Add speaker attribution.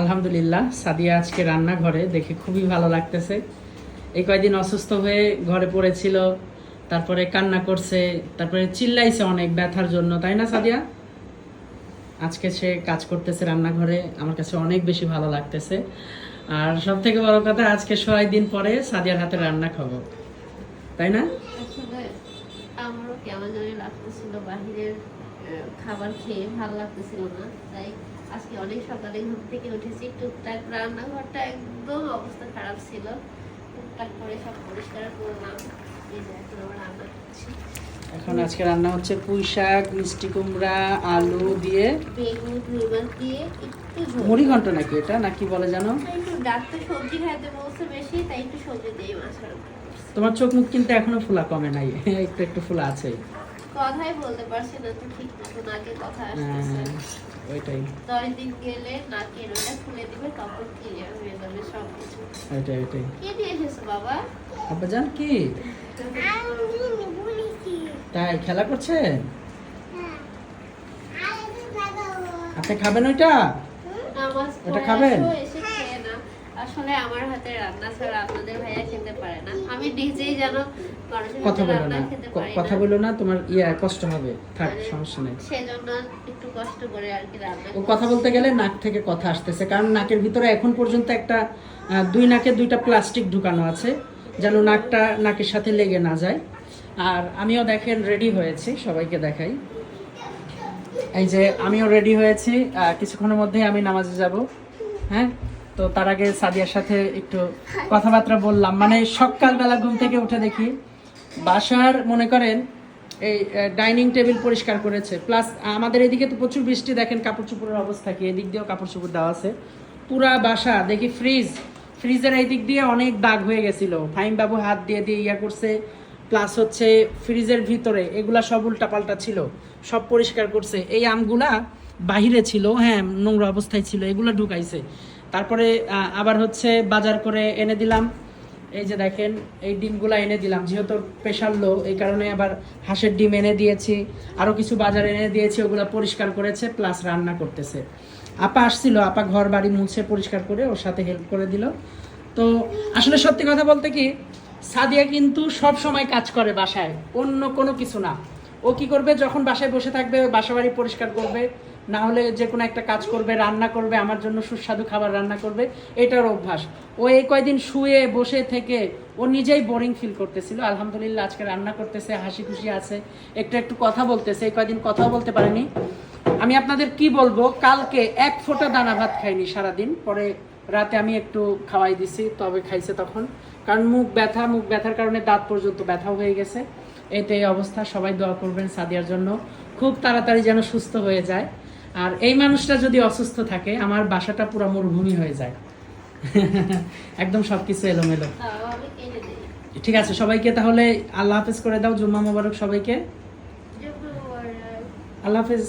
Speaker 1: আলহামদুলিল্লাহ, সাদিয়া আজকে রান্নাঘরে, দেখে খুবই ভালো লাগতেছে। এই কয়দিন অসুস্থ হয়ে ঘরে পড়েছিল, তারপরে কান্না করছে, তারপরে চিল্লাইছে অনেক ব্যথার জন্য, তাই না সাদিয়া? আজকে সে কাজ করতেছে রান্নাঘরে, আমার কাছে অনেক বেশি ভালো লাগতেছে। আর সব থেকে বড় কথা, আজকে ছয় দিন পরে সাদিয়ার হাতে রান্না খাব। তাই না?
Speaker 2: আমারও কেমন জানি লাগতেছিল, বাহিরের খাবার খেয়ে ভালো লাগতেছিল না, তাই আজকে অনেক সকালে ঘুম থেকে উঠেছি। টুকটাক রান্নাঘরটা একদম অবস্থা খারাপ ছিল। টুকটাক করে সব পরিষ্কার করলাম। এখন
Speaker 1: আজকে রান্না হচ্ছে পুঁই শাক মিষ্টি কুমড়া আলু দিয়ে
Speaker 2: বেগুন রুই মাছ দিয়ে একটু
Speaker 1: মুড়ি ঘন্ট নাকি এটা? নাকি বলে জানো?
Speaker 2: একটু ডাক্তার সবজি খাইতে বলছে বেশি তাই একটু সবজি দিয়ে মাছ
Speaker 1: তোমার চোখ মুখ কিন্তু এখনও ফোলা কমে নাই। একটু একটু ফোলা আছে।
Speaker 2: কথাই বলতে পারছি না তো ঠিক মতো নাকে কথা আসতেছে।
Speaker 1: ওইটাই।
Speaker 2: দশ দিন গেলে নাকের ওটা খুলে দিবে ক্লিয়ার হয়ে যাবে সব কিছু
Speaker 1: ওইটাই ওইটাই।
Speaker 2: কে নিয়ে এসেছ বাবা?
Speaker 1: জান কি? তাই খেলা করছেন আপনি খাবেন ওইটা?
Speaker 2: পড়ে
Speaker 1: খাবেন?
Speaker 2: আসলে আমার হাতে রান্না ছাড়া আপনাদের ভাইয়া খেতে পারে না। আমি নিজেই যেন
Speaker 1: কথা বলো না। কথা বলো না তোমার ইয়ে কষ্ট হবে। থাক
Speaker 2: মানে
Speaker 1: সমস্যা নেই।
Speaker 2: সেজন্য একটু কষ্ট করে আর কি রান্না
Speaker 1: ও কথা বলতে গেলে নাক থেকে কথা আসতেছে কারণ নাকের ভিতরে এখন পর্যন্ত একটা দুই নাকে দুইটা প্লাস্টিক ঢুকানো আছে যেন নাকটা নাকের সাথে লেগে না যায়। আর আমিও দেখেন রেডি হয়েছি সবাইকে দেখাই। এই যে আমিও রেডি হয়েছি কিছুক্ষণের মধ্যেই আমি নামাজে যাব হ্যাঁ? তো তার আগে সাদিয়ার সাথে একটু কথাবার্তা বললাম। মানে সকালবেলা ঘুম থেকে উঠে দেখি বাসার, মনে করেন, এই ডাইনিং টেবিল পরিষ্কার করেছে। প্লাস আমাদের এদিকে তো প্রচুর বৃষ্টি, দেখেন কাপড় চোপড়ের অবস্থা কি, এদিক দিয়েও কাপড় চোপড় দেওয়া আছে। পুরা বাসা, দেখি ফ্রিজ। ফ্রিজের এই দিক দিয়ে অনেক দাগ হয়ে গেছিল। ফাইম বাবু হাত দিয়ে দিয়ে ইয়া করছে, প্লাস হচ্ছে ফ্রিজের ভিতরে, এগুলা সব উল্টাপাল্টা ছিল, সব পরিষ্কার করছে। এই আমগুলা বাহিরে ছিল হ্যাঁ নোংরা অবস্থায় ছিল, এগুলো ঢুকাইছে। তারপরে আবার হচ্ছে বাজার করে এনে দিলাম। এই যে দেখেন, এই ডিমগুলো এনে দিলাম। যেহেতু প্রেশার লো, এই কারণে আবার হাঁসের ডিম এনে দিয়েছি। আরও কিছু বাজার এনে দিয়েছি, ওগুলো পরিষ্কার করেছে প্লাস রান্না করতেছে। আপা আসছিল, আপা ঘর বাড়ি মুছে পরিষ্কার করে ওর সাথে হেল্প করে দিল। তো আসলে সত্যি কথা বলতে কি, সাদিয়া কিন্তু সব সময় কাজ করে বাসায়, অন্য কোনো কিছু না। ও কি করবে, যখন বাসায় বসে থাকবে বাসা বাড়ি পরিষ্কার করবে না হলে যে কোনো একটা কাজ করবে, রান্না করবে, আমার জন্য সুস্বাদু খাবার রান্না করবে, এটার অভ্যাস। ও এই কয়দিন শুয়ে বসে থেকে ও নিজেই বোরিং ফিল করতেছিল। আলহামদুলিল্লাহ, আজকে রান্না করতেছে, হাসি খুশি আছে। একটু একটু কথা বলতেছে, এই কয়দিন কথাও বলতে পারেনি। আমি আপনাদের কি বলব, কালকে এক ফোঁটা দানা ভাত খাইনি সারাদিন, পরে রাতে আমি একটু খাওয়াই দিছি, তবে খাইছে তখন। কারণ মুখ ব্যথা, মুখ ব্যথার কারণে দাঁত পর্যন্ত ব্যথা হয়ে গেছে। এতে এই অবস্থা, সবাই দোয়া করবেন সাদিয়ার জন্য। খুব তাড়াতাড়ি যেন সুস্থ হয়ে যায়। আর এই মানুষটা যদি অসুস্থ থাকে আমার বাসাটা পুরো মরুভূমি হয়ে যায়। একদম সবকিছু এলোমেলো।
Speaker 2: তাও আমি
Speaker 1: ঠিক আছে সবাইকে তাহলে আল্লাহ হাফেজ করে দাও জুম্মা মোবারক সবাইকে। আল্লাহ হাফেজ।